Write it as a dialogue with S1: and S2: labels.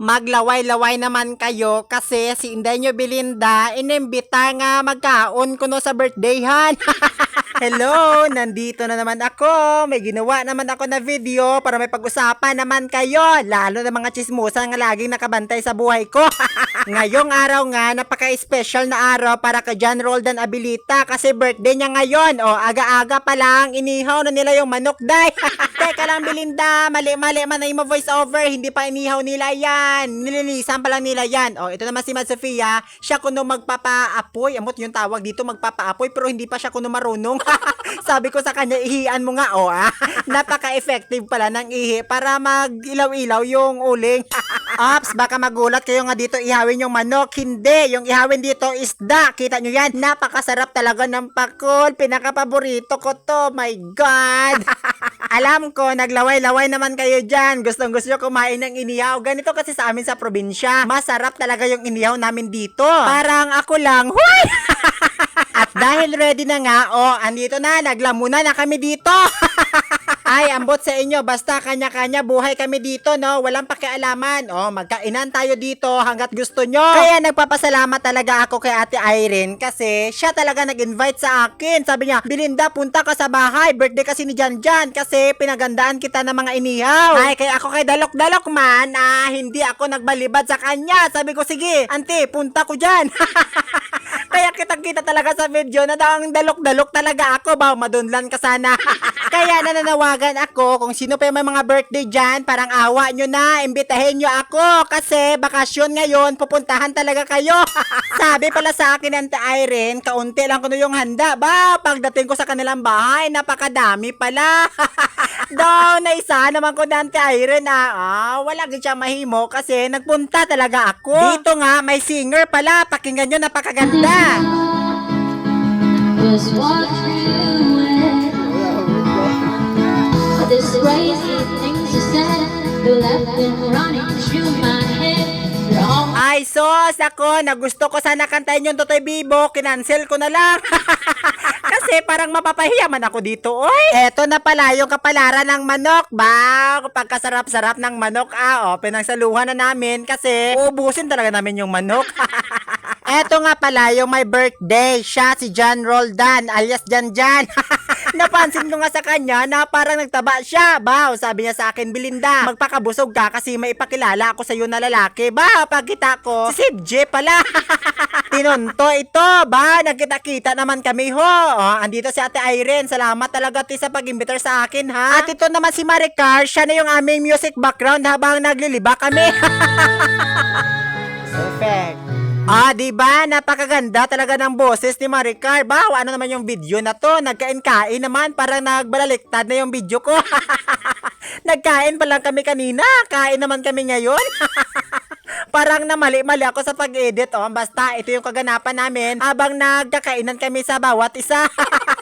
S1: maglaway-laway naman kayo kasi si Inday Belinda inimbita nga magkaon kuno sa birthdayhan. Hello, nandito na naman ako. May ginawa naman ako na video para may pag-usapan naman kayo. Lalo na mga chismosa nga laging nakabantay sa buhay ko. Ngayong araw nga, napaka-special na araw para kay John Roldan Abilita kasi birthday niya ngayon. O, aga-aga pa lang, inihaw na nila yung manok, day. Teka lang, Belinda. Mali-mali man na yung voice over. Hindi pa inihaw nila yan. Nililisan pa lang nila yan. O, ito naman si Mad Sofia. Siya kuno magpapaapoy. Amot yung tawag dito, magpapaapoy. Pero hindi pa siya kuno marunong. Sabi ko sa kanya, ihian mo nga, o ah. Napaka-effective pala ng ihi para mag-ilaw-ilaw yung uling. Ops, baka magulat kayo nga dito ihawin yung manok. Hindi, yung ihawin dito isda. Kita nyo yan? Napakasarap talaga ng pakol. Pinaka-paborito ko to. My God! Alam ko, naglaway-laway naman kayo dyan. Gustong gusto kumain ng inihaw. Ganito kasi sa amin sa probinsya. Masarap talaga yung inihaw namin dito. Parang ako lang, huy! At dahil ready na nga, oh, andito na, naglamuna na kami dito. Ay, ambot sa inyo, basta kanya-kanya buhay kami dito, no? Walang pakialaman. Oh, magkainan tayo dito hanggat gusto nyo. Kaya nagpapasalamat talaga ako kay Ate Irene kasi siya talaga nag-invite sa akin. Sabi niya, Belinda, punta ka sa bahay. Birthday kasi ni Jan Jan kasi pinagandaan kita ng mga inihaw. Ay, kaya ako kay Dalok-Dalok man, ah, hindi ako nagbalibad sa kanya. Sabi ko, sige, ante, punta ko dyan. Kaya kitang-kita talaga sa video na ang dalok-dalok talaga ako. Ba, madunlan ka sana. Kaya nananawagan ako kung sino pa may mga birthday dyan, parang awa nyo na, imbitahin nyo ako. Kasi bakasyon ngayon, pupuntahan talaga kayo. Sabi pala sa akin ng Irene, kaunti lang ko na yung handa. Ba, pagdating ko sa kanilang bahay, napakadami pala. Daw, na isa naman ko ng Irene ah. ah wala gid siya mahimo kasi nagpunta talaga ako. Dito nga, may singer pala. Pakinggan nyo, napakaganda.
S2: Was wondering when This crazy things you said You left them running through my head You're all
S1: Ay, sos, ako, na gusto ko sana kantahin yung Totoy Bibo, kinancel ko na lang. Kasi parang mapapahiya man ako dito, oy. Eto na pala yung kapalaran ng manok, ba? Pagkasarap-sarap ng manok, ah, oh, pinagsaluhan na namin kasi uubusin talaga namin yung manok. Eto nga pala yung my birthday, siya si John Roldan, alias Jan Jan. Napansin ko nga sa kanya na parang nagtaba siya. Ba, sabi niya sa akin, Belinda, magpakabusog ka kasi may ipakilala ako sa iyo na lalaki. Ba, pagkita ko, si Sib pala. Tinunto ito, ba, nagkita-kita naman kami ho. Oh, andito si Ate Irene, salamat talaga ti sa pag-imbitar sa akin ha. At ito naman si Maricar, siya na yung aming music background habang nagliliba kami. Perfect. Ah, di ba? Napakaganda talaga ng boses ni Maricar. Ba, ano naman yung video na to? Nagkain-kain naman, parang nagbaliktad na yung video ko. Nagkain pa lang kami kanina, kain naman kami ngayon. parang namali-mali ako sa pag-edit, oh. Basta, ito yung kaganapan namin habang nagkakainan kami sa bawat isa.